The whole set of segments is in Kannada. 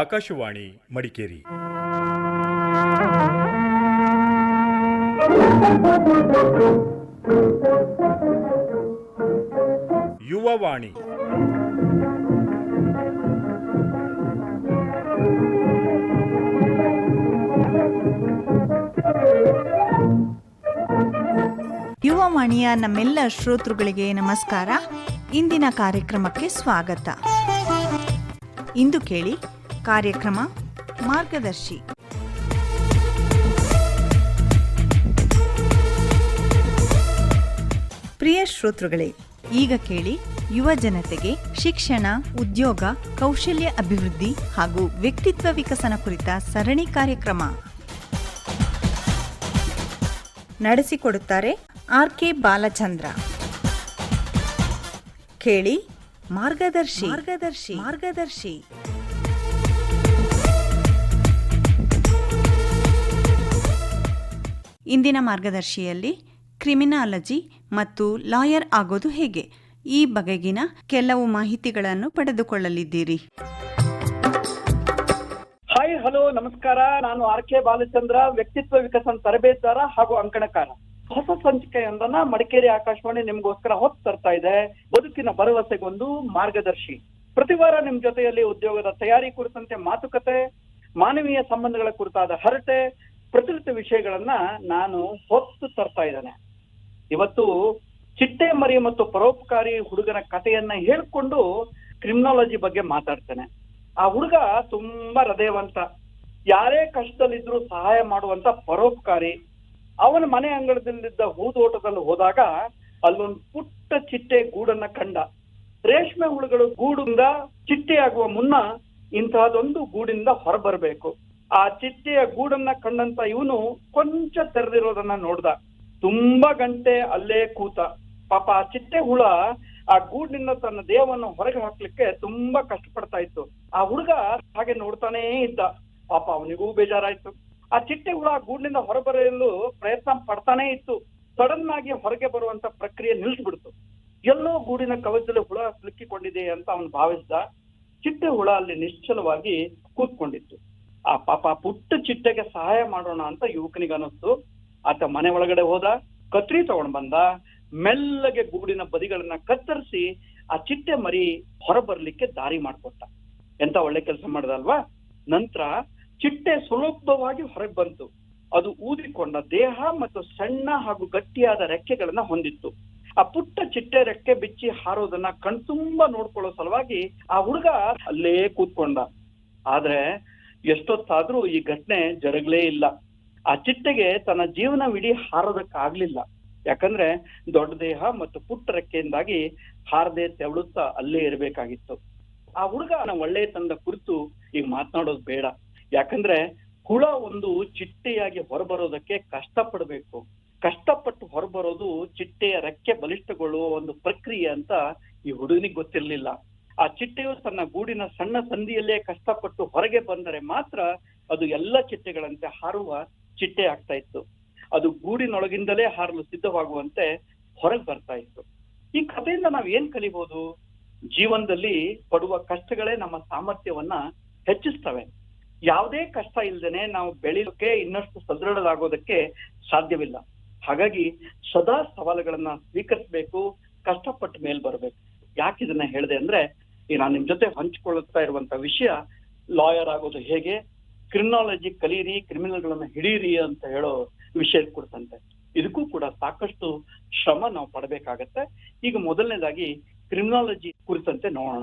ಆಕಾಶವಾಣಿ ಮಡಿಕೇರಿ. ಯುವವಾಣಿ. ಯುವವಾಣಿಯ ನಮ್ಮೆಲ್ಲ ಶ್ರೋತೃಗಳಿಗೆ ನಮಸ್ಕಾರ. ಇಂದಿನ ಕಾರ್ಯಕ್ರಮಕ್ಕೆ ಸ್ವಾಗತ. ಇಂದು ಕೇಳಿ ಕಾರ್ಯಕ್ರಮ ಮಾರ್ಗದರ್ಶಿ ಪ್ರಿಯ ಶ್ರೋತೃಗಳೇ, ಈಗ ಕೇಳಿ ಯುವ ಜನತೆಗೆ ಶಿಕ್ಷಣ, ಉದ್ಯೋಗ, ಕೌಶಲ್ಯ ಅಭಿವೃದ್ಧಿ ಹಾಗೂ ವ್ಯಕ್ತಿತ್ವ ವಿಕಸನ ಕುರಿತ ಸರಣಿ ಕಾರ್ಯಕ್ರಮ ನಡೆಸಿಕೊಡುತ್ತಾರೆ ಆರ್ ಕೆ ಬಾಲಚಂದ್ರ. ಕೇಳಿ ಮಾರ್ಗದರ್ಶಿ ಮಾರ್ಗದರ್ಶಿ ಮಾರ್ಗದರ್ಶಿ. ಇಂದಿನ ಮಾರ್ಗದರ್ಶಿಯಲ್ಲಿ ಕ್ರಿಮಿನಾಲಜಿ ಮತ್ತು ಲಾಯರ್ ಆಗೋದು ಹೇಗೆ? ಈ ಬಗೆಗಿನ ಕೆಲವು ಮಾಹಿತಿಗಳನ್ನು ಪಡೆದುಕೊಳ್ಳಲಿದ್ದೀರಿ. ಹಾಯ್ ಹಲೋ ನಮಸ್ಕಾರ. ನಾನು ಆರ್ ಕೆ ಬಾಲಚಂದ್ರ, ವ್ಯಕ್ತಿತ್ವ ವಿಕಸನ ತರಬೇತುದಾರ ಹಾಗೂ ಅಂಕಣಕಾರ. ಹೊಸ ಸಂಚಿಕೆಯೊಂದನ್ನ ಮಡಿಕೇರಿ ಆಕಾಶವಾಣಿ ನಿಮ್ಗೋಸ್ಕರ ಹೊತ್ತು ತರ್ತಾ ಇದೆ. ಬದುಕಿನ ಭರವಸೆಗೊಂದು ಮಾರ್ಗದರ್ಶಿ. ಪ್ರತಿವಾರ ನಿಮ್ ಜೊತೆಯಲ್ಲಿ ಉದ್ಯೋಗದ ತಯಾರಿ ಕುರಿತಂತೆ ಮಾತುಕತೆ, ಮಾನವೀಯ ಸಂಬಂಧಗಳ ಕುರಿತಾದ ಹರಟೆ ಪ್ರಚಲಿತ ವಿಷಯಗಳನ್ನ ನಾನು ಹೊತ್ತು ತರ್ತಾ ಇದ್ದೇನೆ. ಇವತ್ತು ಚಿಟ್ಟೆ ಮರಿ ಮತ್ತು ಪರೋಪಕಾರಿ ಹುಡುಗನ ಕಥೆಯನ್ನ ಹೇಳ್ಕೊಂಡು ಕ್ರಿಮಿನಾಲಜಿ ಬಗ್ಗೆ ಮಾತಾಡ್ತೇನೆ. ಆ ಹುಡುಗ ತುಂಬಾ ಹೃದಯವಂತ. ಯಾರೇ ಕಷ್ಟದಲ್ಲಿದ್ರು ಸಹಾಯ ಮಾಡುವಂತ ಪರೋಪಕಾರಿ. ಅವನ ಮನೆ ಅಂಗಳದಲ್ಲಿದ್ದ ಹೂದೋಟದಲ್ಲಿ ಹೋದಾಗ ಅಲ್ಲೊಂದು ಪುಟ್ಟ ಚಿಟ್ಟೆ ಗೂಡನ್ನ ಕಂಡ. ರೇಷ್ಮೆ ಹುಳುಗಳು ಗೂಡಿಂದ ಚಿಟ್ಟೆಯಾಗುವ ಮುನ್ನ ಇಂತಹದೊಂದು ಗೂಡಿಂದ ಹೊರಬರಬೇಕು. ಆ ಚಿಟ್ಟೆಯ ಗೂಡನ್ನ ಕಂಡಂತ ಇವನು ಕೊಂಚ ತೆರೆದಿರೋದನ್ನ ನೋಡ್ದ. ತುಂಬಾ ಗಂಟೆ ಅಲ್ಲೇ ಕೂತ. ಪಾಪ ಆ ಚಿಟ್ಟೆ ಹುಳ ಆ ಗೂಡಿನಿಂದ ತನ್ನ ದೇಹವನ್ನು ಹೊರಗೆ ಹಾಕ್ಲಿಕ್ಕೆ ತುಂಬಾ ಕಷ್ಟಪಡ್ತಾ ಇತ್ತು. ಆ ಹುಡುಗ ಹಾಗೆ ನೋಡ್ತಾನೇ ಇದ್ದ. ಪಾಪ ಅವನಿಗೂ ಬೇಜಾರಾಯ್ತು. ಆ ಚಿಟ್ಟೆ ಹುಳ ಗೂಡಿನಿಂದ ಹೊರಬರಲು ಪ್ರಯತ್ನ ಪಡ್ತಾನೇ ಇತ್ತು. ಸಡನ್ ಆಗಿ ಹೊರಗೆ ಬರುವಂತ ಪ್ರಕ್ರಿಯೆ ನಿಲ್ಸ್ಬಿಡ್ತು. ಎಲ್ಲೋ ಗೂಡಿನ ಕವಚದಲ್ಲಿ ಹುಳ ಸಿಲುಕಿಕೊಂಡಿದೆ ಅಂತ ಅವನು ಭಾವಿಸಿದ. ಚಿಟ್ಟೆ ಹುಳ ಅಲ್ಲಿ ನಿಶ್ಚಲವಾಗಿ ಕೂತ್ಕೊಂಡಿತ್ತು. ಆ ಪಾಪ ಪುಟ್ಟ ಚಿಟ್ಟೆಗೆ ಸಹಾಯ ಮಾಡೋಣ ಅಂತ ಯುವಕನಿಗೆ ಅನಿಸ್ತು ಆತ ಮನೆ ಒಳಗಡೆ ಹೋದ, ಕತ್ರಿ ತಗೊಂಡ್ ಬಂದ, ಮೆಲ್ಲಗೆ ಗೂಡಿನ ಬದಿಗಳನ್ನ ಕತ್ತರಿಸಿ ಆ ಚಿಟ್ಟೆ ಮರಿ ಹೊರಬರ್ಲಿಕ್ಕೆ ದಾರಿ ಮಾಡ್ಕೊಟ್ಟ. ಎಂತ ಒಳ್ಳೆ ಕೆಲಸ ಮಾಡ್ದಲ್ವಾ? ನಂತರ ಚಿಟ್ಟೆ ಸುಲಭವಾಗಿ ಹೊರಗೆ ಬಂತು. ಅದು ಊದಿಕೊಂಡ ದೇಹ ಮತ್ತು ಸಣ್ಣ ಹಾಗೂ ಗಟ್ಟಿಯಾದ ರೆಕ್ಕೆಗಳನ್ನ ಹೊಂದಿತ್ತು. ಆ ಪುಟ್ಟ ಚಿಟ್ಟೆ ರೆಕ್ಕೆ ಬಿಚ್ಚಿ ಹಾರೋದನ್ನ ಕಣ್ತುಂಬಾ ನೋಡ್ಕೊಳ್ಳೋ ಸಲುವಾಗಿ ಆ ಹುಡುಗ ಅಲ್ಲೇ ಕೂತ್ಕೊಂಡ. ಆದ್ರೆ ಎಷ್ಟೊತ್ತಾದ್ರೂ ಈ ಘಟನೆ ಜರಗಲೇ ಇಲ್ಲ. ಆ ಚಿಟ್ಟೆಗೆ ತನ್ನ ಜೀವನವಿಡೀ ಹಾರೋದಕ್ಕಾಗ್ಲಿಲ್ಲ. ಯಾಕಂದ್ರೆ ದೊಡ್ಡ ದೇಹ ಮತ್ತು ಪುಟ್ಟ ರೆಕ್ಕೆಯಿಂದಾಗಿ ಹಾರದೆ ತೆವಳುತ್ತಾ ಅಲ್ಲೇ ಇರಬೇಕಾಗಿತ್ತು. ಆ ಹುಡುಗ ಒಳ್ಳೆಯ ತಂದ ಕುರಿತು ಈಗ ಮಾತನಾಡೋದು ಬೇಡ. ಯಾಕಂದ್ರೆ ಹುಳ ಒಂದು ಚಿಟ್ಟೆಯಾಗಿ ಹೊರಬರೋದಕ್ಕೆ ಕಷ್ಟಪಡಬೇಕು. ಕಷ್ಟಪಟ್ಟು ಹೊರಬರೋದು ಚಿಟ್ಟೆಯ ರೆಕ್ಕೆ ಬಲಿಷ್ಠಗೊಳ್ಳುವ ಒಂದು ಪ್ರಕ್ರಿಯೆ ಅಂತ ಈ ಹುಡುಗನಿಗೆ ಗೊತ್ತಿರ್ಲಿಲ್ಲ. ಆ ಚಿಟ್ಟೆಯು ತನ್ನ ಗೂಡಿನ ಸಣ್ಣ ಸಂದಿಯಲ್ಲೇ ಕಷ್ಟಪಟ್ಟು ಹೊರಗೆ ಬಂದರೆ ಮಾತ್ರ ಅದು ಎಲ್ಲ ಚಿಟ್ಟೆಗಳಂತೆ ಹಾರುವ ಚಿಟ್ಟೆ ಆಗ್ತಾ ಇತ್ತು. ಅದು ಗೂಡಿನೊಳಗಿಂದಲೇ ಹಾರಲು ಸಿದ್ಧವಾಗುವಂತೆ ಹೊರಗೆ ಬರ್ತಾ ಇತ್ತು. ಈ ಕಥೆಯಿಂದ ನಾವ್ ಏನ್ ಕಲಿಬಹುದು ಜೀವನದಲ್ಲಿ ಪಡುವ ಕಷ್ಟಗಳೇ ನಮ್ಮ ಸಾಮರ್ಥ್ಯವನ್ನ ಹೆಚ್ಚಿಸ್ತವೆ. ಯಾವುದೇ ಕಷ್ಟ ಇಲ್ದೇನೆ ನಾವು ಬೆಳೆಯೋಕೆ ಇನ್ನಷ್ಟು ಸದೃಢರಾಗೋದಕ್ಕೆ ಸಾಧ್ಯವಿಲ್ಲ. ಹಾಗಾಗಿ ಸದಾ ಸವಾಲುಗಳನ್ನ ಸ್ವೀಕರಿಸಬೇಕು, ಕಷ್ಟಪಟ್ಟು ಮೇಲ್ ಬರ್ಬೇಕು. ಯಾಕೆ ಇದನ್ನ ಹೇಳಿದೆ ಅಂದ್ರೆ ನಾನು ನಿಮ್ ಜೊತೆ ಹಂಚಿಕೊಳ್ಳುತ್ತಾ ಇರುವಂತ ವಿಷಯ, ಲಾಯರ್ ಆಗೋದು ಹೇಗೆ? ಕ್ರಿಮಿನಾಲಜಿ ಕಲೀರಿ, ಕ್ರಿಮಿನಲ್ಗಳನ್ನ ಹಿಡೀರಿ ಅಂತ ಹೇಳೋ ವಿಷಯ ಕೊಡ್ತಂತೆ. ಇದಕ್ಕೂ ಕೂಡ ಸಾಕಷ್ಟು ಶ್ರಮ ನಾವು ಪಡಬೇಕಾಗತ್ತೆ. ಈಗ ಮೊದಲನೇದಾಗಿ ಕ್ರಿಮಿನಾಲಜಿ ಕುರಿತಂತೆ ನೋಡೋಣ.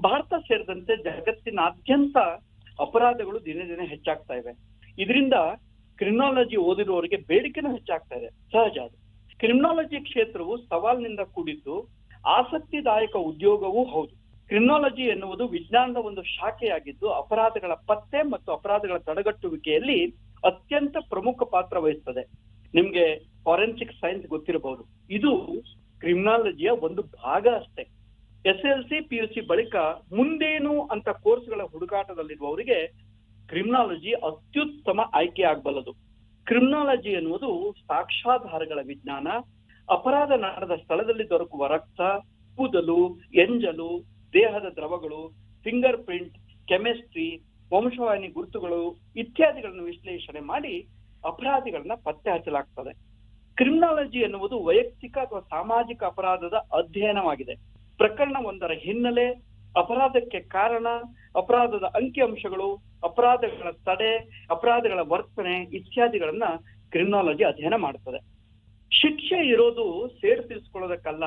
ಭಾರತ ಸೇರಿದಂತೆ ಜಗತ್ತಿನಾದ್ಯಂತ ಅಪರಾಧಗಳು ದಿನೇ ದಿನೇ ಹೆಚ್ಚಾಗ್ತಾ ಇವೆ. ಇದರಿಂದ ಕ್ರಿಮಿನಾಲಜಿ ಓದಿರುವವರಿಗೆ ಬೇಡಿಕೆನೂ ಹೆಚ್ಚಾಗ್ತಾ ಇದೆ. ಸಹಜ ಅದು. ಕ್ರಿಮಿನಾಲಜಿ ಕ್ಷೇತ್ರವು ಸವಾಲಿನಿಂದ ಕೂಡಿದ್ದು ಆಸಕ್ತಿದಾಯಕ ಉದ್ಯೋಗವೂ ಹೌದು. ಕ್ರಿಮಿನಾಲಜಿ ಎನ್ನುವುದು ವಿಜ್ಞಾನದ ಒಂದು ಶಾಖೆಯಾಗಿದ್ದು ಅಪರಾಧಗಳ ಪತ್ತೆ ಮತ್ತು ಅಪರಾಧಗಳ ತಡೆಗಟ್ಟುವಿಕೆಯಲ್ಲಿ ಅತ್ಯಂತ ಪ್ರಮುಖ ಪಾತ್ರ ವಹಿಸ್ತದೆ. ನಿಮ್ಗೆ ಫಾರೆನ್ಸಿಕ್ ಸೈನ್ಸ್ ಗೊತ್ತಿರಬಹುದು. ಇದು ಕ್ರಿಮಿನಾಲಜಿಯ ಒಂದು ಭಾಗ ಅಷ್ಟೇ. S L C, P U C ಬಳಿಕ ಮುಂದೇನು ಅಂತ ಕೋರ್ಸ್ಗಳ ಹುಡುಕಾಟದಲ್ಲಿರುವವರಿಗೆ ಕ್ರಿಮಿನಾಲಜಿ ಅತ್ಯುತ್ತಮ ಆಯ್ಕೆ ಆಗಬಲ್ಲದು. ಕ್ರಿಮಿನಾಲಜಿ ಎನ್ನುವುದು ಸಾಕ್ಷಾಧಾರಗಳ ವಿಜ್ಞಾನ, ಅಪರಾಧ ನಡೆದ ಸ್ಥಳದಲ್ಲಿ ದೊರಕುವ ರಕ್ತ, ಕೂದಲು, ಎಂಜಲು ದೇಹದ ದ್ರವಗಳು ಫಿಂಗರ್ ಪ್ರಿಂಟ್ ಕೆಮಿಸ್ಟ್ರಿ ವಂಶವಾಹಿನಿ ಗುರುತುಗಳು ಇತ್ಯಾದಿಗಳನ್ನು ವಿಶ್ಲೇಷಣೆ ಮಾಡಿ ಅಪರಾಧಿಗಳನ್ನ ಪತ್ತೆ ಹಚ್ಚಲಾಗ್ತದೆ. ಕ್ರಿಮಿನಾಲಜಿ ಎನ್ನುವುದು ವೈಯಕ್ತಿಕ ಅಥವಾ ಸಾಮಾಜಿಕ ಅಪರಾಧದ ಅಧ್ಯಯನವಾಗಿದೆ. ಪ್ರಕರಣ ಒಂದರ ಹಿನ್ನೆಲೆ, ಅಪರಾಧಕ್ಕೆ ಕಾರಣ, ಅಪರಾಧದ ಅಂಕಿಅಂಶಗಳು ಅಪರಾಧಗಳ ತಡೆ, ಅಪರಾಧಗಳ ವರ್ತನೆ ಇತ್ಯಾದಿಗಳನ್ನ ಕ್ರಿಮಿನಾಲಜಿ ಅಧ್ಯಯನ ಮಾಡುತ್ತದೆ ಶಿಕ್ಷೆ ಇರೋದು ಸೇಡು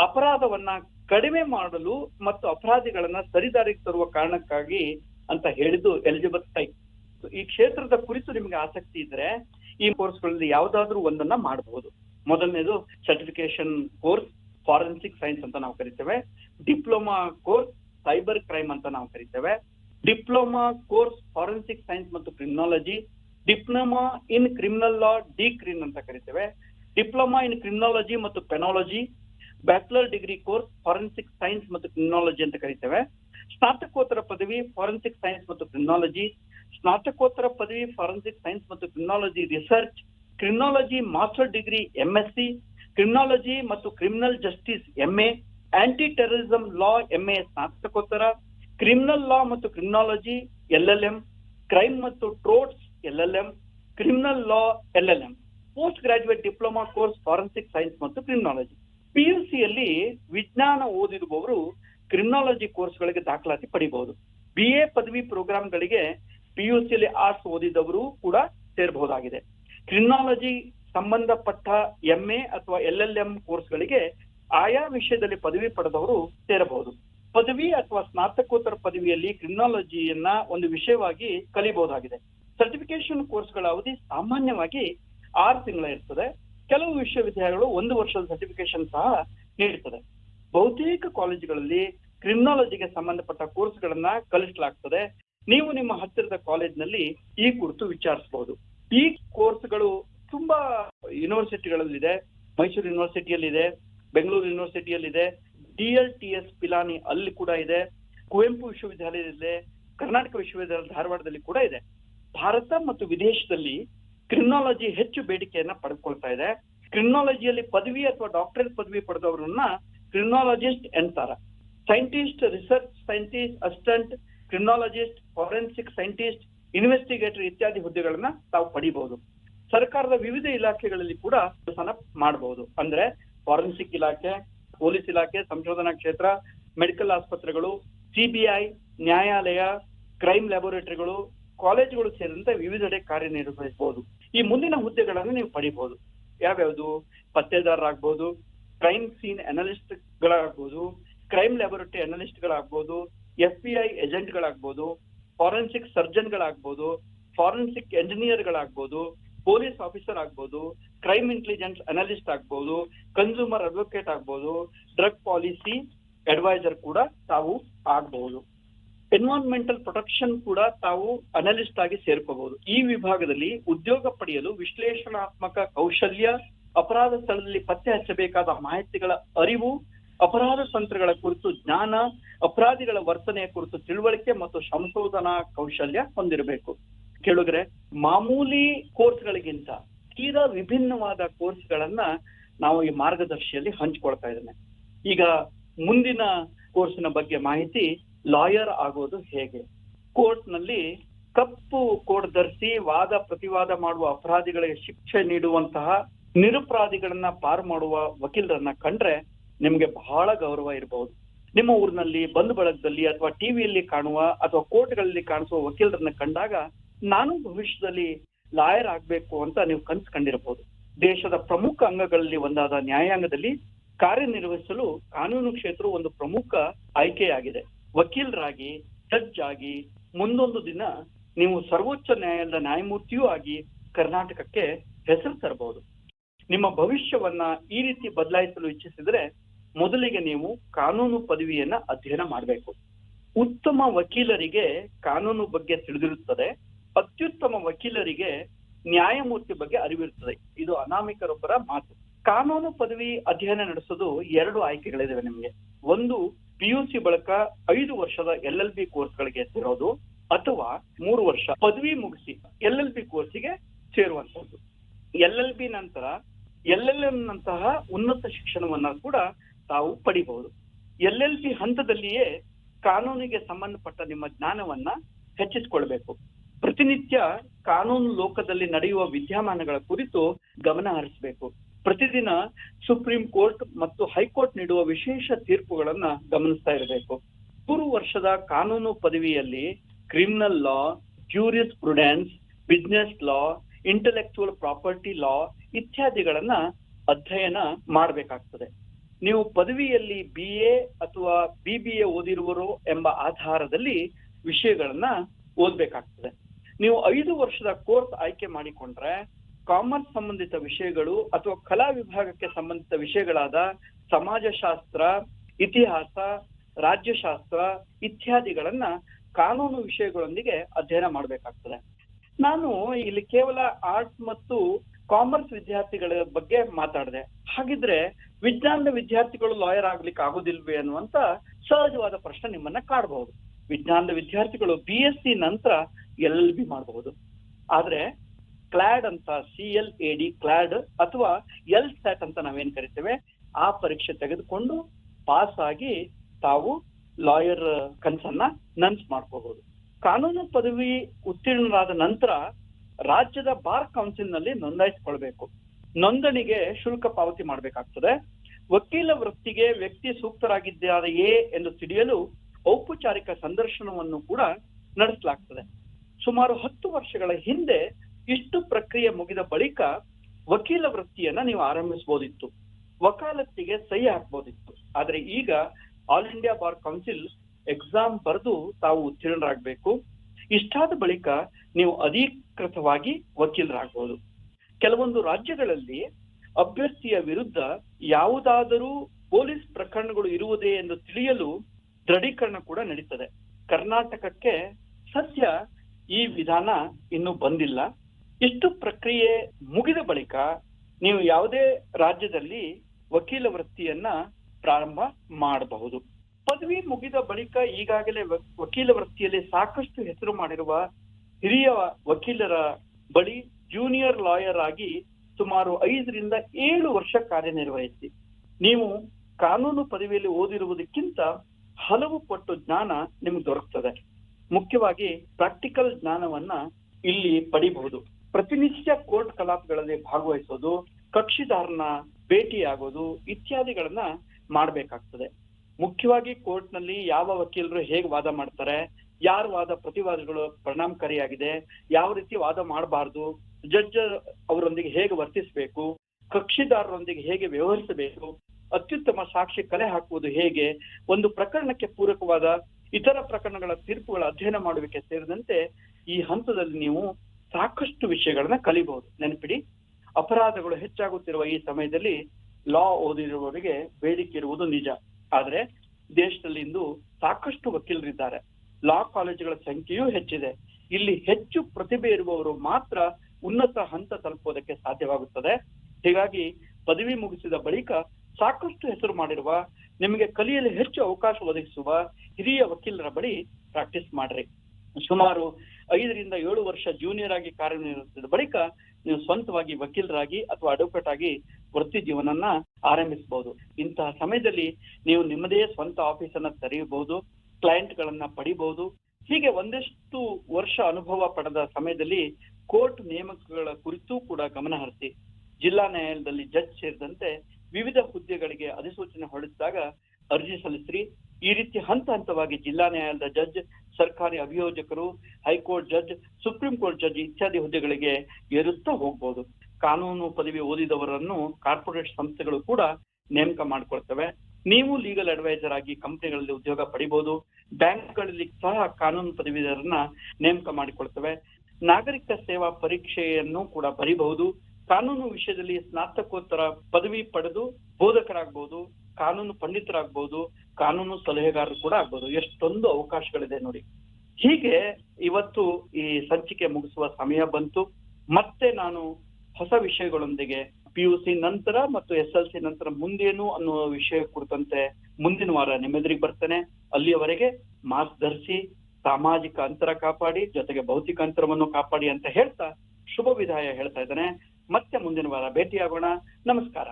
ಅಪರಾಧವನ್ನ ಕಡಿಮೆ ಮಾಡಲು ಮತ್ತು ಅಪರಾಧಿಗಳನ್ನ ಸರಿದಾರಿಗೆ ತರುವ ಕಾರಣಕ್ಕಾಗಿ ಅಂತ ಹೇಳಿದ್ದು ಎಲಿಜಬೆತ್ ಟೈಪ್ ಈ ಕ್ಷೇತ್ರದ ಕುರಿತು ನಿಮಗೆ ಆಸಕ್ತಿ ಇದ್ರೆ ಈ ಕೋರ್ಸ್ಗಳಲ್ಲಿ ಯಾವ್ದಾದ್ರೂ ಒಂದನ್ನ ಮಾಡಬಹುದು ಮೊದಲನೇದು ಸರ್ಟಿಫಿಕೇಶನ್ ಕೋರ್ಸ್ ಫಾರೆನ್ಸಿಕ್ ಸೈನ್ಸ್ ಅಂತ ನಾವು ಕರಿತೇವೆ. ಡಿಪ್ಲೊಮಾ ಕೋರ್ಸ್ ಸೈಬರ್ ಕ್ರೈಮ್ ಅಂತ ನಾವು ಕರಿತೇವೆ. ಡಿಪ್ಲೊಮಾ ಕೋರ್ಸ್ ಫಾರೆನ್ಸಿಕ್ ಸೈನ್ಸ್ ಮತ್ತು criminology diploma in criminal law, D ಕ್ರೀನ್ ಅಂತ ಕರಿತೇವೆ. ಡಿಪ್ಲೊಮಾ ಇನ್ ಕ್ರಿಮಿನಾಲಜಿ ಮತ್ತು penology bachelor degree course forensic science ಮತ್ತು ಕ್ರಿಮಿನಾಲಜಿ ಅಂತ ಕರಿತೇವೆ. ಸ್ನಾತಕೋತ್ತರ ಪದವಿ ಫಾರೆನ್ಸಿಕ್ ಸೈನ್ಸ್ ಮತ್ತು ಕ್ರಿಮಿನಾಲಜಿ ಸ್ನಾತಕೋತ್ತರ ಪದವಿ ಫಾರೆನ್ಸಿಕ್ ಸೈನ್ಸ್ ಮತ್ತು criminology research criminology master degree MSc criminology ಮತ್ತು criminal justice MA anti terrorism law MA ಸ್ನಾತಕೋತ್ತರ. ಕ್ರಿಮಿನಲ್ ಲಾ ಮತ್ತು ಕ್ರಿಮಿನಾಲಜಿ ಎಲ್ಎಲ್ಎಂ ಕ್ರೈಮ್ ಮತ್ತು torts LLM criminal law LLM post graduate diploma course forensic science ಮತ್ತು ಕ್ರಿಮಿನಾಲಜಿ ಪಿಯುಸಿಯಲ್ಲಿ ವಿಜ್ಞಾನ ಓದಿರುವವರು ಕ್ರಿಮಿನಾಲಜಿ ಕೋರ್ಸ್ಗಳಿಗೆ ದಾಖಲಾತಿ ಪಡಿಬಹುದು. ಬಿ ಎ ಪದವಿ ಪ್ರೋಗ್ರಾಂಗಳಿಗೆ ಪಿಯುಸಿಯಲ್ಲಿ ಆರ್ಟ್ಸ್ ಓದಿದವರು ಕೂಡ ಸೇರಬಹುದಾಗಿದೆ. ಕ್ರಿಮಿನಾಲಜಿ ಸಂಬಂಧಪಟ್ಟ ಎಂಎ ಅಥವಾ ಎಲ್ ಎಲ್ ಎಂ ಕೋರ್ಸ್ಗಳಿಗೆ ಆಯಾ ವಿಷಯದಲ್ಲಿ ಪದವಿ ಪಡೆದವರು ಸೇರಬಹುದು. ಪದವಿ ಅಥವಾ ಸ್ನಾತಕೋತ್ತರ ಪದವಿಯಲ್ಲಿ ಕ್ರಿಮಿನಾಲಜಿಯನ್ನ ಒಂದು ವಿಷಯವಾಗಿ ಕಲಿಬಹುದಾಗಿದೆ. ಸರ್ಟಿಫಿಕೇಶನ್ ಕೋರ್ಸ್ಗಳ ಅವಧಿ ಸಾಮಾನ್ಯವಾಗಿ ಆರು ತಿಂಗಳ ಇರ್ತದೆ. ಕೆಲವು ವಿಶ್ವವಿದ್ಯಾಲಯಗಳು ಒಂದು ವರ್ಷದ ಸರ್ಟಿಫಿಕೇಶನ್ ಸಹ ನೀಡುತ್ತದೆ ಬಹುತೇಕ ಕಾಲೇಜುಗಳಲ್ಲಿ ಕ್ರಿಮಿನಾಲಜಿಗೆ ಸಂಬಂಧಪಟ್ಟ ಕೋರ್ಸ್ಗಳನ್ನ ಕಲಿಸಲಾಗ್ತದೆ. ನೀವು ನಿಮ್ಮ ಹತ್ತಿರದ ಕಾಲೇಜ್ನಲ್ಲಿ ಈ ಕುರಿತು ವಿಚಾರಿಸಬಹುದು. ಈ ಕೋರ್ಸ್ಗಳು ತುಂಬಾ ಯೂನಿವರ್ಸಿಟಿಗಳಲ್ಲಿದೆ ಮೈಸೂರು ಯೂನಿವರ್ಸಿಟಿಯಲ್ಲಿದೆ Bengaluru ಯೂನಿವರ್ಸಿಟಿಯಲ್ಲಿದೆ D L T S Pilani ಅಲ್ಲಿ ಕೂಡ ಇದೆ, ಕುವೆಂಪು ವಿಶ್ವವಿದ್ಯಾಲಯದಲ್ಲಿದೆ, ಕರ್ನಾಟಕ ವಿಶ್ವವಿದ್ಯಾಲಯ ಧಾರವಾಡದಲ್ಲಿ ಕೂಡ ಇದೆ. ಭಾರತ ಮತ್ತು ವಿದೇಶದಲ್ಲಿ ಕ್ರಿಮಿನಾಲಜಿ ಹೆಚ್ಚು ಬೇಡಿಕೆಯನ್ನ ಪಡೆದುಕೊಳ್ತಾ ಇದೆ. ಕ್ರಿಮಿನಾಲಜಿಯಲ್ಲಿ ಪದವಿ ಅಥವಾ ಡಾಕ್ಟರೇಟ್ ಪದವಿ ಪಡೆದವರನ್ನ criminologist ಎಂತಾರ scientist research scientist assistant criminologist forensic scientist investigator ಇತ್ಯಾದಿ ಹುದ್ದೆಗಳನ್ನ ತಾವು ಪಡಿಬಹುದು. ಸರ್ಕಾರದ ವಿವಿಧ ಇಲಾಖೆಗಳಲ್ಲಿ ಕೂಡ ಕೆಲಸನ ಮಾಡಬಹುದು. ಅಂದ್ರೆ ಫಾರೆನ್ಸಿಕ್ ಇಲಾಖೆ, ಪೊಲೀಸ್ ಇಲಾಖೆ, ಸಂಶೋಧನಾ ಕ್ಷೇತ್ರ ಮೆಡಿಕಲ್ ಆಸ್ಪತ್ರೆಗಳು ಸಿಬಿಐ ನ್ಯಾಯಾಲಯ ಕ್ರೈಮ್ ಲ್ಯಾಬೋರೇಟರಿಗಳು ಕಾಲೇಜುಗಳು ಸೇರಿದಂತೆ ವಿವಿಧೆಡೆ ಕಾರ್ಯನಿರ್ವಹಿಸಬಹುದು. ಈ ಮುಂದಿನ ಹುದ್ದೆಗಳನ್ನು ನೀವು ಪಡಿಬಹುದು. ಯಾವ್ಯಾವುದು? ಪತ್ತೇದಾರರಾಗ್ಬೋದು ಕ್ರೈಮ್ ಸೀನ್ ಅನಲಿಸ್ಟ್ ಗಳಾಗ್ಬೋದು ಕ್ರೈಮ್ ಲ್ಯಾಬೊರೇಟರಿ ಅನಲಿಸ್ಟ್ ಗಳಾಗ್ಬೋದು ಎಫ್ ಬಿ ಐ ಏಜೆಂಟ್ ಗಳಾಗ್ಬೋದು ಫಾರೆನ್ಸಿಕ್ ಸರ್ಜನ್ ಗಳಾಗ್ಬೋದು ಫಾರೆನ್ಸಿಕ್ ಎಂಜಿನಿಯರ್ ಗಳಾಗ್ಬೋದು ಪೊಲೀಸ್ ಆಫೀಸರ್ ಆಗ್ಬೋದು ಕ್ರೈಮ್ ಇಂಟೆಲಿಜೆನ್ಸ್ ಅನಲಿಸ್ಟ್ ಆಗ್ಬೋದು ಕನ್ಸ್ಯೂಮರ್ ಅಡ್ವೊಕೇಟ್ ಆಗ್ಬೋದು ಡ್ರಗ್ ಪಾಲಿಸಿ ಅಡ್ವೈಸರ್ ಕೂಡ ತಾವು ಆಗ್ಬಹುದು ಎನ್ವೈರನ್ಮೆಂಟಲ್ ಪ್ರೊಟೆಕ್ಷನ್ ಕೂಡ ತಾವು ಅನಲಿಸ್ಟ್ ಆಗಿ ಸೇರ್ಕೋಬಹುದು. ಈ ವಿಭಾಗದಲ್ಲಿ ಉದ್ಯೋಗ ಪಡೆಯಲು ವಿಶ್ಲೇಷಣಾತ್ಮಕ ಕೌಶಲ್ಯ, ಅಪರಾಧ ಸ್ಥಳದಲ್ಲಿ ಪತ್ತೆ ಹಚ್ಚಬೇಕಾದ ಮಾಹಿತಿಗಳ ಅರಿವು, ಅಪರಾಧ ತಂತ್ರಗಳ ಕುರಿತು ಜ್ಞಾನ, ಅಪರಾಧಿಗಳ ವರ್ತನೆಯ ಕುರಿತು ತಿಳುವಳಿಕೆ ಮತ್ತು ಸಂಶೋಧನಾ ಕೌಶಲ್ಯ ಹೊಂದಿರಬೇಕು. ಕೇಳಿದ್ರೆ ಮಾಮೂಲಿ ಕೋರ್ಸ್ಗಳಿಗಿಂತ ತೀರಾ ವಿಭಿನ್ನವಾದ ಕೋರ್ಸ್ಗಳನ್ನ ನಾವು ಈ ಮಾರ್ಗದರ್ಶಿಯಲ್ಲಿ ಹಂಚಿಕೊಳ್ತಾ ಇದ್ದೇನೆ. ಈಗ ಮುಂದಿನ ಕೋರ್ಸಿನ ಬಗ್ಗೆ ಮಾಹಿತಿ ಲಾಯರ್ ಆಗೋದು ಹೇಗೆ? ಕೋರ್ಟ್ನಲ್ಲಿ ಕಪ್ಪು ಕೋಡ್ ಧರಿಸಿ ವಾದ ಪ್ರತಿವಾದ ಮಾಡುವ ಅಪರಾಧಿಗಳಿಗೆ ಶಿಕ್ಷೆ ನೀಡುವಂತಹ ನಿರುಪರಾಧಿಗಳನ್ನ ಪಾರು ಮಾಡುವ ವಕೀಲರನ್ನ ಕಂಡ್ರೆ ನಿಮ್ಗೆ ಬಹಳ ಗೌರವ ಇರಬಹುದು ನಿಮ್ಮ ಊರಿನಲ್ಲಿ ಬಂಧು ಬಳಗದಲ್ಲಿ ಅಥವಾ ಟಿವಿಯಲ್ಲಿ ಕಾಣುವ ಅಥವಾ ಕೋರ್ಟ್ಗಳಲ್ಲಿ ಕಾಣಿಸುವ ವಕೀಲರನ್ನ ಕಂಡಾಗ ನಾನು ಭವಿಷ್ಯದಲ್ಲಿ ಲಾಯರ್ ಆಗ್ಬೇಕು ಅಂತ ನೀವು ಕನ್ಸು ಕಂಡಿರಬಹುದು ದೇಶದ ಪ್ರಮುಖ ಅಂಗಗಳಲ್ಲಿ ಒಂದಾದ ನ್ಯಾಯಾಂಗದಲ್ಲಿ ಕಾರ್ಯನಿರ್ವಹಿಸಲು ಕಾನೂನು ಕ್ಷೇತ್ರವು ಒಂದು ಪ್ರಮುಖ ಆಯ್ಕೆಯಾಗಿದೆ. ವಕೀಲರಾಗಿ ಜಡ್ಜ್ ಆಗಿ ಮುಂದೊಂದು ದಿನ ನೀವು ಸರ್ವೋಚ್ಚ ನ್ಯಾಯಾಲಯದ ನ್ಯಾಯಮೂರ್ತಿಯೂ ಆಗಿ ಕರ್ನಾಟಕಕ್ಕೆ ಹೆಸರು ತರಬಹುದು. ನಿಮ್ಮ ಭವಿಷ್ಯವನ್ನ ಈ ರೀತಿ ಬದಲಾಯಿಸಲು ಇಚ್ಛಿಸಿದ್ರೆ ಮೊದಲಿಗೆ ನೀವು ಕಾನೂನು ಪದವಿಯನ್ನ ಅಧ್ಯಯನ ಮಾಡಬೇಕು. ಉತ್ತಮ ವಕೀಲರಿಗೆ ಕಾನೂನು ಬಗ್ಗೆ ತಿಳಿದಿರುತ್ತದೆ. ಅತ್ಯುತ್ತಮ ವಕೀಲರಿಗೆ ನ್ಯಾಯಮೂರ್ತಿ ಬಗ್ಗೆ ಅರಿವಿರುತ್ತದೆ. ಇದು ಅನಾಮಿಕರೊಬ್ಬರ ಮಾತು. ಕಾನೂನು ಪದವಿ ಅಧ್ಯಯನ ನಡೆಸೋದು ಎರಡು ಆಯ್ಕೆಗಳಿದಾವೆ ನಿಮಗೆ. ಒಂದು ಪಿಯುಸಿ ಬಳಿಕ ಐದು ವರ್ಷದ ಎಲ್ ಎಲ್ ಬಿ ಕೋರ್ಸ್ಗಳಿಗೆ ಸೇರೋದು ಅಥವಾ ಮೂರು ವರ್ಷ ಪದವಿ ಮುಗಿಸಿ ಎಲ್ ಎಲ್ ಬಿ ಕೋರ್ಸಿಗೆ ಸೇರುವಂತದ್ದು ಎಲ್ ಎಲ್ ಬಿ ನಂತರ ಎಲ್ ಎಲ್ ಎಂ ನಂತಹ ಉನ್ನತ ಶಿಕ್ಷಣವನ್ನ ಕೂಡ ತಾವು ಪಡಿಬಹುದು. ಎಲ್ ಎಲ್ ಬಿ ಹಂತದಲ್ಲಿಯೇ ಕಾನೂನಿಗೆ ಸಂಬಂಧಪಟ್ಟ ನಿಮ್ಮ ಜ್ಞಾನವನ್ನ ಹೆಚ್ಚಿಸಿಕೊಳ್ಬೇಕು. ಪ್ರತಿನಿತ್ಯ ಕಾನೂನು ಲೋಕದಲ್ಲಿ ನಡೆಯುವ ವಿದ್ಯಮಾನಗಳ ಕುರಿತು ಗಮನ ಹರಿಸಬೇಕು. ಪ್ರತಿದಿನ ಸುಪ್ರೀಂ ಕೋರ್ಟ್ ಮತ್ತು ಹೈಕೋರ್ಟ್ ನೀಡುವ ವಿಶೇಷ ತೀರ್ಪುಗಳನ್ನ ಗಮನಿಸ್ತಾ ಇರಬೇಕು. ಮೂರು ವರ್ಷದ ಕಾನೂನು ಪದವಿಯಲ್ಲಿ criminal law jurisprudence business law intellectual property law ಇತ್ಯಾದಿಗಳನ್ನ ಅಧ್ಯಯನ ಮಾಡಬೇಕಾಗ್ತದೆ. ನೀವು ಪದವಿಯಲ್ಲಿ ಬಿ ಎ ಅಥವಾ ಬಿ ಬಿ ಎ ಓದಿರುವರು ಎಂಬ ಆಧಾರದಲ್ಲಿ ವಿಷಯಗಳನ್ನ ಓದ್ಬೇಕಾಗ್ತದೆ. ನೀವು ಐದು ವರ್ಷದ ಕೋರ್ಸ್ ಆಯ್ಕೆ ಮಾಡಿಕೊಂಡ್ರೆ ಕಾಮರ್ಸ್ ಸಂಬಂಧಿತ ವಿಷಯಗಳು ಅಥವಾ ಕಲಾ ವಿಭಾಗಕ್ಕೆ ಸಂಬಂಧಿತ ವಿಷಯಗಳಾದ ಸಮಾಜಶಾಸ್ತ್ರ, ಇತಿಹಾಸ, ರಾಜ್ಯಶಾಸ್ತ್ರ ಇತ್ಯಾದಿಗಳನ್ನ ಕಾನೂನು ವಿಷಯಗಳೊಂದಿಗೆ ಅಧ್ಯಯನ ಮಾಡಬೇಕಾಗ್ತದೆ. ನಾನು ಇಲ್ಲಿ ಕೇವಲ ಆರ್ಟ್ಸ್ ಮತ್ತು ಕಾಮರ್ಸ್ ವಿದ್ಯಾರ್ಥಿಗಳ ಬಗ್ಗೆ ಮಾತಾಡಿದೆ. ಹಾಗಿದ್ರೆ ವಿಜ್ಞಾನದ ವಿದ್ಯಾರ್ಥಿಗಳು ಲಾಯರ್ ಆಗ್ಲಿಕ್ಕೆ ಆಗೋದಿಲ್ವೇ ಅನ್ನುವಂತ ಸಹಜವಾದ ಪ್ರಶ್ನೆ ನಿಮ್ಮನ್ನ ಕಾಡಬಹುದು. ವಿಜ್ಞಾನದ ವಿದ್ಯಾರ್ಥಿಗಳು ಬಿ ಎಸ್ ಸಿ ನಂತರ ಎಲ್ ಬಿ ಮಾಡಬಹುದು. ಆದ್ರೆ ಕ್ಲಾಡ್ ಅಂತ C L A D CLAT ಅಥವಾ ಎಲ್ ಸ್ಯಾಟ್ ಅಂತ ನಾವೇನ್ ಕರಿತೇವೆ, ಆ ಪರೀಕ್ಷೆ ತೆಗೆದುಕೊಂಡು ಪಾಸ್ ಆಗಿ ತಾವು ಲಾಯರ್ ಕನ್ಸನ್ನ ನನ್ಸ್ ಮಾಡ್ಕೋಬಹುದು ಕಾನೂನು ಪದವಿ ಉತ್ತೀರ್ಣರಾದ ನಂತರ ರಾಜ್ಯದ ಬಾರ್ ಕೌನ್ಸಿಲ್ನಲ್ಲಿ ನೋಂದಾಯಿಸಿಕೊಳ್ಬೇಕು. ನೋಂದಣಿಗೆ ಶುಲ್ಕ ಪಾವತಿ ಮಾಡಬೇಕಾಗ್ತದೆ. ವಕೀಲ ವೃತ್ತಿಗೆ ವ್ಯಕ್ತಿ ಸೂಕ್ತರಾಗಿದ್ದಾರೆಯೇ ಎಂದು ತಿಳಿಯಲು ಔಪಚಾರಿಕ ಸಂದರ್ಶನವನ್ನು ಕೂಡ ನಡೆಸಲಾಗ್ತದೆ. ಸುಮಾರು ಹತ್ತು ವರ್ಷಗಳ ಹಿಂದೆ ಇಷ್ಟು ಪ್ರಕ್ರಿಯೆ ಮುಗಿದ ಬಳಿಕ ವಕೀಲ ವೃತ್ತಿಯನ್ನ ನೀವು ಆರಂಭಿಸಬಹುದಿತ್ತು ವಕಾಲತ್ತಿಗೆ ಸಹಿ ಹಾಕ್ಬೋದಿತ್ತು. ಆದ್ರೆ ಈಗ all India bar council exam ಬರೆದು ತಾವು ಉತ್ತೀರ್ಣರಾಗಬೇಕು. ಇಷ್ಟಾದ ಬಳಿಕ ನೀವು ಅಧಿಕೃತವಾಗಿ ವಕೀಲರಾಗಬಹುದು ಕೆಲವೊಂದು ರಾಜ್ಯಗಳಲ್ಲಿ ಅಭ್ಯರ್ಥಿಯ ವಿರುದ್ಧ ಯಾವುದಾದರೂ ಪೊಲೀಸ್ ಪ್ರಕರಣಗಳು ಇರುವುದೇ ಎಂದು ತಿಳಿಯಲು ದೃಢೀಕರಣ ಕೂಡ ನಡೀತದೆ. ಕರ್ನಾಟಕಕ್ಕೆ ಸದ್ಯ ಈ ವಿಧಾನ ಇನ್ನೂ ಬಂದಿಲ್ಲ. ಇಷ್ಟು ಪ್ರಕ್ರಿಯೆ ಮುಗಿದ ಬಳಿಕ ನೀವು ಯಾವುದೇ ರಾಜ್ಯದಲ್ಲಿ ವಕೀಲ ವೃತ್ತಿಯನ್ನ ಪ್ರಾರಂಭ ಮಾಡಬಹುದು. ಪದವಿ ಮುಗಿದ ಬಳಿಕ ಈಗಾಗಲೇ ವಕೀಲ ವೃತ್ತಿಯಲ್ಲಿ ಸಾಕಷ್ಟು ಹೆಸರು ಮಾಡಿರುವ ಹಿರಿಯ ವಕೀಲರ ಬಳಿ ಜೂನಿಯರ್ ಲಾಯರ್ ಆಗಿ ಸುಮಾರು ಐದರಿಂದ ಏಳು ವರ್ಷ ಕಾರ್ಯನಿರ್ವಹಿಸಿ. ನೀವು ಕಾನೂನು ಪದವಿಯಲ್ಲಿ ಓದಿರುವುದಕ್ಕಿಂತ ಹಲವು ಪಟ್ಟು ಜ್ಞಾನ ನಿಮ್ಗೆ ದೊರಕ್ತದೆ. ಮುಖ್ಯವಾಗಿ ಪ್ರಾಕ್ಟಿಕಲ್ ಜ್ಞಾನವನ್ನ ಇಲ್ಲಿ ಪಡಿಬಹುದು. ಪ್ರತಿನಿತ್ಯ ಕೋರ್ಟ್ ಕಲಾಪಗಳಲ್ಲಿ ಭಾಗವಹಿಸೋದು, ಕಕ್ಷಿದಾರನ ಭೇಟಿಯಾಗೋದು ಇತ್ಯಾದಿಗಳನ್ನ ಮಾಡಬೇಕಾಗ್ತದೆ. ಮುಖ್ಯವಾಗಿ ಕೋರ್ಟ್ನಲ್ಲಿ ಯಾವ ವಕೀಲರು ಹೇಗೆ ವಾದ ಮಾಡ್ತಾರೆ, ಯಾರ ವಾದ ಪ್ರತಿವಾದಗಳು ಪರಿಣಾಮಕಾರಿಯಾಗಿದೆ, ಯಾವ ರೀತಿ ವಾದ ಮಾಡಬಾರದು, ಜಡ್ಜ್ ಅವರೊಂದಿಗೆ ಹೇಗೆ ವರ್ತಿಸಬೇಕು, ಕಕ್ಷಿದಾರರೊಂದಿಗೆ ಹೇಗೆ ವ್ಯವಹರಿಸಬೇಕು, ಅತ್ಯುತ್ತಮ ಸಾಕ್ಷಿ ಕಲೆ ಹಾಕುವುದು ಹೇಗೆ, ಒಂದು ಪ್ರಕರಣಕ್ಕೆ ಪೂರಕವಾದ ಇತರ ಪ್ರಕರಣಗಳ ತೀರ್ಪುಗಳ ಅಧ್ಯಯನ ಮಾಡುವಿಕೆ ಸೇರಿದಂತೆ ಈ ಹಂತದಲ್ಲಿ ನೀವು ಸಾಕಷ್ಟು ವಿಷಯಗಳನ್ನ ಕಲಿಬಹುದು. ನೆನಪಿಡಿ, ಅಪರಾಧಗಳು ಹೆಚ್ಚಾಗುತ್ತಿರುವ ಈ ಸಮಯದಲ್ಲಿ ಲಾ ಓದಿರುವವರಿಗೆ ಬೇಡಿಕೆ ಇರುವುದು ನಿಜ. ಆದ್ರೆ ದೇಶದಲ್ಲಿ ಇಂದು ಸಾಕಷ್ಟು ವಕೀಲರಿದ್ದಾರೆ. ಲಾ ಕಾಲೇಜುಗಳ ಸಂಖ್ಯೆಯೂ ಹೆಚ್ಚಿದೆ. ಇಲ್ಲಿ ಹೆಚ್ಚು ಪ್ರತಿಭೆ ಇರುವವರು ಮಾತ್ರ ಉನ್ನತ ಹಂತ ತಲುಪುವುದಕ್ಕೆ ಸಾಧ್ಯವಾಗುತ್ತದೆ. ಹೀಗಾಗಿ ಪದವಿ ಮುಗಿಸಿದ ಬಳಿಕ ಸಾಕಷ್ಟು ಹೆಸರು ಮಾಡಿರುವ, ನಿಮಗೆ ಕಲಿಯಲು ಹೆಚ್ಚು ಅವಕಾಶ ಒದಗಿಸುವ ಹಿರಿಯ ವಕೀಲರ ಬಳಿ ಪ್ರಾಕ್ಟೀಸ್ ಮಾಡ್ರಿ. ಸುಮಾರು ಐದರಿಂದ ಏಳು ವರ್ಷ ಜೂನಿಯರ್ ಆಗಿ ಕಾರ್ಯನಿರ್ವಹಿಸಿದ ಬಳಿಕ ನೀವು ಸ್ವಂತವಾಗಿ ವಕೀಲರಾಗಿ ಅಥವಾ ಅಡ್ವೊಕೇಟ್ ಆಗಿ ವೃತ್ತಿ ಜೀವನನ್ನ ಆರಂಭಿಸಬಹುದು. ಇಂತಹ ಸಮಯದಲ್ಲಿ ನೀವು ನಿಮ್ಮದೇ ಸ್ವಂತ ಆಫೀಸ್ ಅನ್ನ ತೆರೆಯಬಹುದು ಕ್ಲೈಂಟ್ ಗಳನ್ನ ಪಡಿಬಹುದು. ಹೀಗೆ ಒಂದಷ್ಟು ವರ್ಷ ಅನುಭವ ಪಡೆದ ಸಮಯದಲ್ಲಿ ಕೋರ್ಟ್ ನೇಮಕಗಳ ಕುರಿತು ಕೂಡ ಗಮನ ಹರಿಸಿ, ಜಿಲ್ಲಾ ನ್ಯಾಯಾಲಯದಲ್ಲಿ ಜಡ್ಜ್ ಸೇರಿದಂತೆ ವಿವಿಧ ಹುದ್ದೆಗಳಿಗೆ ಅಧಿಸೂಚನೆ ಹೊರಡಿಸಿದಾಗ ಅರ್ಜಿ ಸಲ್ಲಿಸ್ರಿ. ಈ ರೀತಿ ಹಂತ ಹಂತವಾಗಿ ಜಿಲ್ಲಾ ನ್ಯಾಯಾಲಯದ ಜಡ್ಜ್ ಸರ್ಕಾರಿ ಅಭಿಯೋಜಕರು, high court judge, supreme court judge ಇತ್ಯಾದಿ ಹುದ್ದೆಗಳಿಗೆ ಏರುತ್ತಾ ಹೋಗ್ಬೋದು. ಕಾನೂನು ಪದವಿ ಓದಿದವರನ್ನು ಕಾರ್ಪೊರೇಟ್ ಸಂಸ್ಥೆಗಳು ಕೂಡ ನೇಮಕ ಮಾಡ್ಕೊಳ್ತವೆ. ನೀವು ಲೀಗಲ್ ಅಡ್ವೈಸರ್ ಆಗಿ ಕಂಪನಿಗಳಲ್ಲಿ ಉದ್ಯೋಗ ಪಡಿಬಹುದು ಬ್ಯಾಂಕ್ಗಳಲ್ಲಿ ಸಹ ಕಾನೂನು ಪದವೀಧರನ್ನ ನೇಮಕ ಮಾಡಿಕೊಳ್ತವೆ. ನಾಗರಿಕ ಸೇವಾ ಪರೀಕ್ಷೆಯನ್ನು ಕೂಡ ಬರೀಬಹುದು. ಕಾನೂನು ವಿಷಯದಲ್ಲಿ ಸ್ನಾತಕೋತ್ತರ ಪದವಿ ಪಡೆದು ಬೋಧಕರಾಗಬಹುದು ಕಾನೂನು ಪಂಡಿತರಾಗ್ಬೋದು, ಕಾನೂನು ಸಲಹೆಗಾರರು ಕೂಡ ಆಗ್ಬಹುದು ಎಷ್ಟೊಂದು ಅವಕಾಶಗಳಿದೆ ನೋಡಿ. ಹೀಗೆ ಇವತ್ತು ಈ ಸಂಚಿಕೆ ಮುಗಿಸುವ ಸಮಯ ಬಂತು. ಮತ್ತೆ ನಾನು ಹೊಸ ವಿಷಯಗಳೊಂದಿಗೆ ಪಿ ಯು ಸಿ ನಂತರ ಮತ್ತು ಎಸ್ ಎಲ್ ಸಿ ನಂತರ ಮುಂದೇನು ಅನ್ನುವ ವಿಷಯ ಕುರಿತಂತೆ ಮುಂದಿನ ವಾರ ನಿಮ್ಮೆದುರಿಗೆ ಬರ್ತೇನೆ. ಅಲ್ಲಿಯವರೆಗೆ ಮಾಸ್ಕ್ ಧರಿಸಿ ಸಾಮಾಜಿಕ ಅಂತರ ಕಾಪಾಡಿ, ಜೊತೆಗೆ ಭೌತಿಕ ಅಂತರವನ್ನು ಕಾಪಾಡಿ ಅಂತ ಹೇಳ್ತಾ ಶುಭ ವಿದಾಯ ಹೇಳ್ತಾ ಇದ್ದೇನೆ. ಮತ್ತೆ ಮುಂದಿನ ವಾರ ಭೇಟಿಯಾಗೋಣ. ನಮಸ್ಕಾರ.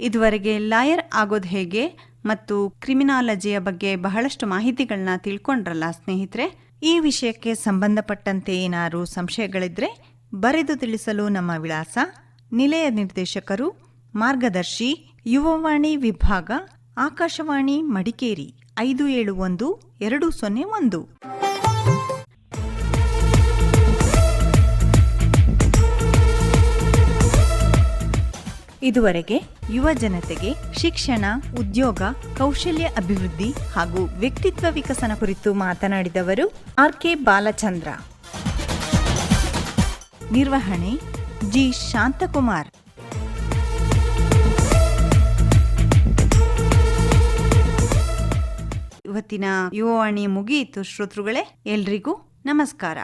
ಇದುವರೆಗೆ ಲಾಯರ್ ಆಗೋದು ಹೇಗೆ ಮತ್ತು ಕ್ರಿಮಿನಾಲಜಿಯ ಬಗ್ಗೆ ಬಹಳಷ್ಟು ಮಾಹಿತಿಗಳನ್ನ ತಿಳ್ಕೊಂಡ್ರಲ್ಲ ಸ್ನೇಹಿತರೆ? ಈ ವಿಷಯಕ್ಕೆ ಸಂಬಂಧಪಟ್ಟಂತೆ ಏನಾದ್ರು ಸಂಶಯಗಳಿದ್ರೆ ಬರೆದು ತಿಳಿಸಲು ನಮ್ಮ ವಿಳಾಸ ನಿಲಯ ನಿರ್ದೇಶಕರು, ಮಾರ್ಗದರ್ಶಿ, ಯುವವಾಣಿ ವಿಭಾಗ, ಆಕಾಶವಾಣಿ ಮಡಿಕೇರಿ ಐದು ಏಳು ಒಂದು ಎರಡು ಸೊನ್ನೆ ಒಂದು. ಇದುವರೆಗೆ ಯುವ ಜನತೆಗೆ ಶಿಕ್ಷಣ, ಉದ್ಯೋಗ, ಕೌಶಲ್ಯ ಅಭಿವೃದ್ಧಿ ಹಾಗೂ ವ್ಯಕ್ತಿತ್ವ ವಿಕಸನ ಕುರಿತು ಮಾತನಾಡಿದವರು ಆರ್ ಕೆ ಬಾಲಚಂದ್ರ. ನಿರ್ವಹಣೆ ಜಿ. ಶಾಂತಕುಮಾರ್. ಇವತ್ತಿನ ಯುವವಾಣಿ ಮುಗಿಯಿತು ಶ್ರೋತೃಗಳೇ, ಎಲ್ರಿಗೂ ನಮಸ್ಕಾರ.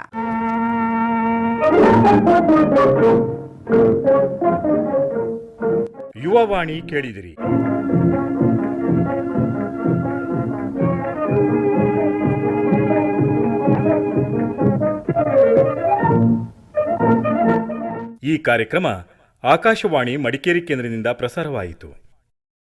ಯುವವಾಣಿ ಕೇಳಿದಿರಿ. ಈ ಕಾರ್ಯಕ್ರಮ ಆಕಾಶವಾಣಿ ಮಡಿಕೇರಿ ಕೇಂದ್ರದಿಂದ ಪ್ರಸಾರವಾಯಿತು.